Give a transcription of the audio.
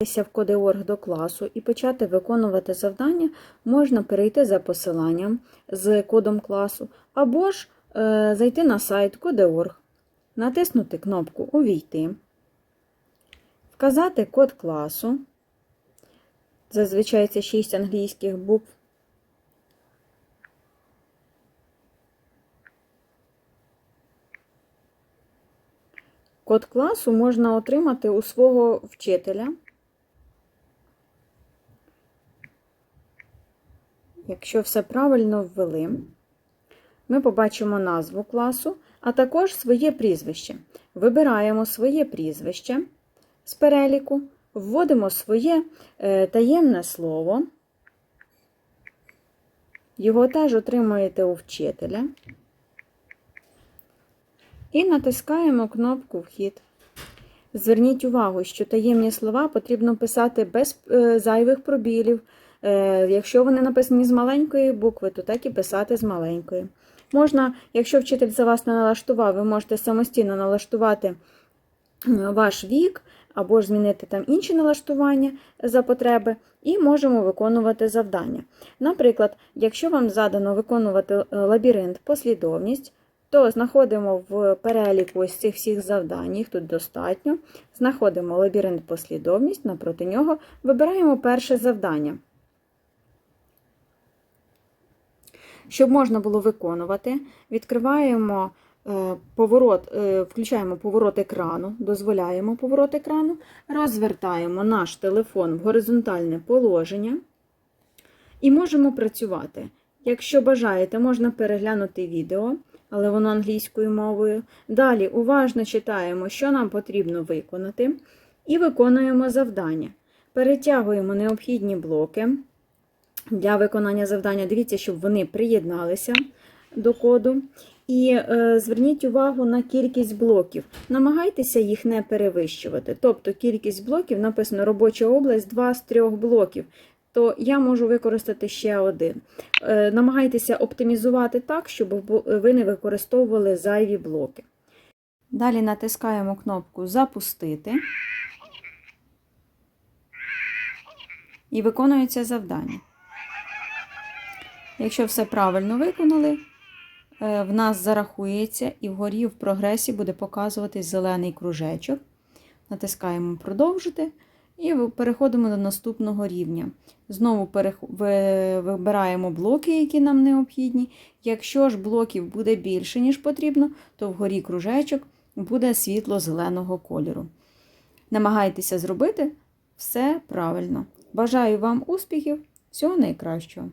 в Кодеорг до класу і почати виконувати завдання, можна перейти за посиланням з кодом класу, або ж е, зайти на сайт Кодеорг, натиснути кнопку Увійти, вказати код класу, зазвичай це 6 англійських букв. Код класу можна отримати у свого вчителя. Якщо все правильно ввели, ми побачимо назву класу, а також своє прізвище. Вибираємо своє прізвище з переліку, вводимо своє е, таємне слово. Його теж отримуєте у вчителя. І натискаємо кнопку Вхід. Зверніть увагу, що таємні слова потрібно писати без е, зайвих пробілів. Е, Якщо вони написані з маленької букви, то так і писати з маленької. Можна, якщо вчитель за вас не налаштував, ви можете самостійно налаштувати е, ваш вік, або ж змінити там інші налаштування за потреби, і можемо виконувати завдання. Наприклад, якщо вам задано виконувати е, лабіринт послідовність, то знаходимо в переліку ось цих всіх завдань, їх тут достатньо. Знаходимо лабіринт послідовність, напроти нього вибираємо перше завдання. Щоб можна було виконувати, відкриваємо е, поворот, е, включаємо поворот екрану, дозволяємо поворот екрану, розвертаємо наш телефон в горизонтальне положення і можемо працювати. Якщо бажаєте, можна переглянути відео, але воно англійською мовою. Далі уважно читаємо, що нам потрібно виконати, і виконуємо завдання. Перетягуємо необхідні блоки для виконання завдання. Дивіться, щоб вони приєдналися до коду. І е, зверніть увагу на кількість блоків. Намагайтеся їх не перевищувати. Тобто кількість блоків написано робоча область 2 з 3 блоків. То я можу використати ще один. Е, намагайтеся оптимізувати так, щоб ви не використовували зайві блоки. Далі натискаємо кнопку Запустити і виконується завдання. Якщо все правильно виконали, е, в нас зарахується і вгорі в прогресі буде показуватись зелений кружечок. Натискаємо Продовжити і переходимо до наступного рівня. Знову вибираємо блоки, які нам необхідні. Якщо ж блоків буде більше, ніж потрібно, то вгорі кружечок буде світло-зеленого кольору. Намагайтеся зробити все правильно. Бажаю вам успіхів, всього найкращого!